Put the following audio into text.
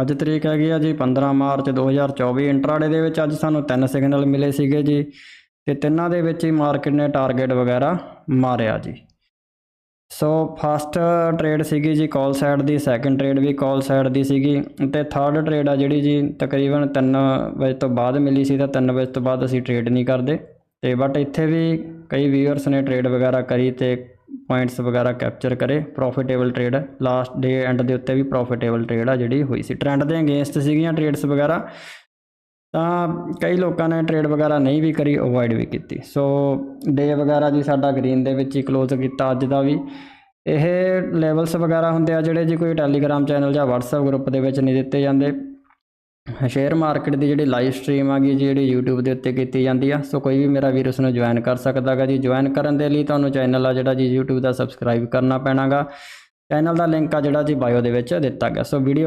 ਅੱਜ ਤਰੀਕ ਹੈਗੀ ਆ ਜੀ 15 ਮਾਰਚ 2024 ਇੰਟਰਾਡੇ ਦੇ ਵਿੱਚ ਅੱਜ ਸਾਨੂੰ ਤਿੰਨ ਸਿਗਨਲ ਮਿਲੇ ਸੀਗੇ ਜੀ ਤੇ ਤਿੰਨਾਂ ਦੇ ਵਿੱਚ ਹੀ ਮਾਰਕੀਟ ਨੇ ਟਾਰਗੇਟ ਵਗੈਰਾ ਮਾਰਿਆ ਜੀ। ਸੋ ਫਸਟ ਟ੍ਰੇਡ ਸੀਗੀ ਜੀ ਕਾਲ ਸਾਈਡ ਦੀ ਸੈਕੰਡ ਟ੍ਰੇਡ ਵੀ ਕਾਲ ਸਾਈਡ ਦੀ ਸੀਗੀ ਤੇ ਥਰਡ ਟ੍ਰੇਡ ਆ ਜਿਹੜੀ ਜੀ ਤਕਰੀਬਨ 3 ਵਜੇ ਤੋਂ ਬਾਅਦ ਮਿਲੀ ਸੀ ਤਾਂ 3 ਵਜੇ ਤੋਂ ਬਾਅਦ ਅਸੀਂ ਟ੍ਰੇਡ ਨਹੀਂ ਕਰਦੇ। ਤੇ ਬਟ ਇੱਥੇ ਵੀ ਕਈ ਵੀਅਰਸ ਨੇ ਟ੍ਰੇਡ ਵਗੈਰਾ ਕਰੀ ਤੇ ਪੁਆਇੰਟਸ ਵਗੈਰਾ ਕੈਪਚਰ ਕਰੇ profitable trade last day end ਦੇ ਉੱਤੇ ਵੀ ਪ੍ਰੋਫਿਟੇਬਲ ਟ੍ਰੇਡ ਆ ਜਿਹੜੀ ਹੋਈ ਸੀ। ਟ੍ਰੈਂਡ ਦੇ ਅਗੇਂਸਟ ਸੀਗੀਆਂ ਟ੍ਰੇਡਸ ਵਗੈਰਾ, ਤਾਂ ਕਈ ਲੋਕਾਂ ਨੇ ਟ੍ਰੇਡ ਵਗੈਰਾ ਨਹੀਂ ਵੀ ਕਰੀ ਅਵੋਇਡ ਵੀ ਕੀਤੀ। ਸੋ ਡੇ ਵਗੈਰਾ ਜੀ ਸਾਡਾ ਗ੍ਰੀਨ ਦੇ ਵਿੱਚ ਹੀ ਕਲੋਜ਼ ਕੀਤਾ ਅੱਜ ਦਾ ਵੀ। ਇਹ ਲੈਵਲਸ ਵਗੈਰਾ ਹੁੰਦੇ ਆ ਜਿਹੜੇ ਜੀ ਕੋਈ ਟੈਲੀਗ੍ਰਾਮ ਚੈਨਲ ਜਾਂ WhatsApp ਗਰੁੱਪ ਦੇ ਵਿੱਚ ਨਹੀਂ ਦਿੱਤੇ ਜਾਂਦੇ। ਸ਼ੇਅਰ ਮਾਰਕੀਟ ਦੀ ਜਿਹੜੀ ਲਾਈਵ ਸਟ੍ਰੀਮ ਆ ਗਈ, ਜਿਹੜੀ YouTube ਦੇ ਉੱਤੇ ਕੀਤੀ ਜਾਂਦੀ ਆ, ਸੋ ਕੋਈ ਵੀ ਮੇਰਾ ਵੀਰ ਉਸ ਨੂੰ ਜੁਆਇਨ ਕਰ ਸਕਦਾ ਹੈਗਾ ਜੀ। ਜੁਆਇਨ ਕਰਨ ਦੇ ਲਈ ਤੁਹਾਨੂੰ ਚੈਨਲ ਆ ਜਿਹੜਾ ਜੀ, YouTube ਦਾ ਸਬਸਕ੍ਰਾਈਬ ਕਰਨਾ ਪੈਣਾਗਾ। ਚੈਨਲ ਦਾ ਲਿੰਕ ਆ ਜਿਹੜਾ ਜੀ ਬਾਇਓ ਦੇ ਵਿੱਚ ਦਿੱਤਾ ਗਿਆ ਸੋ ਵੀਡੀਓ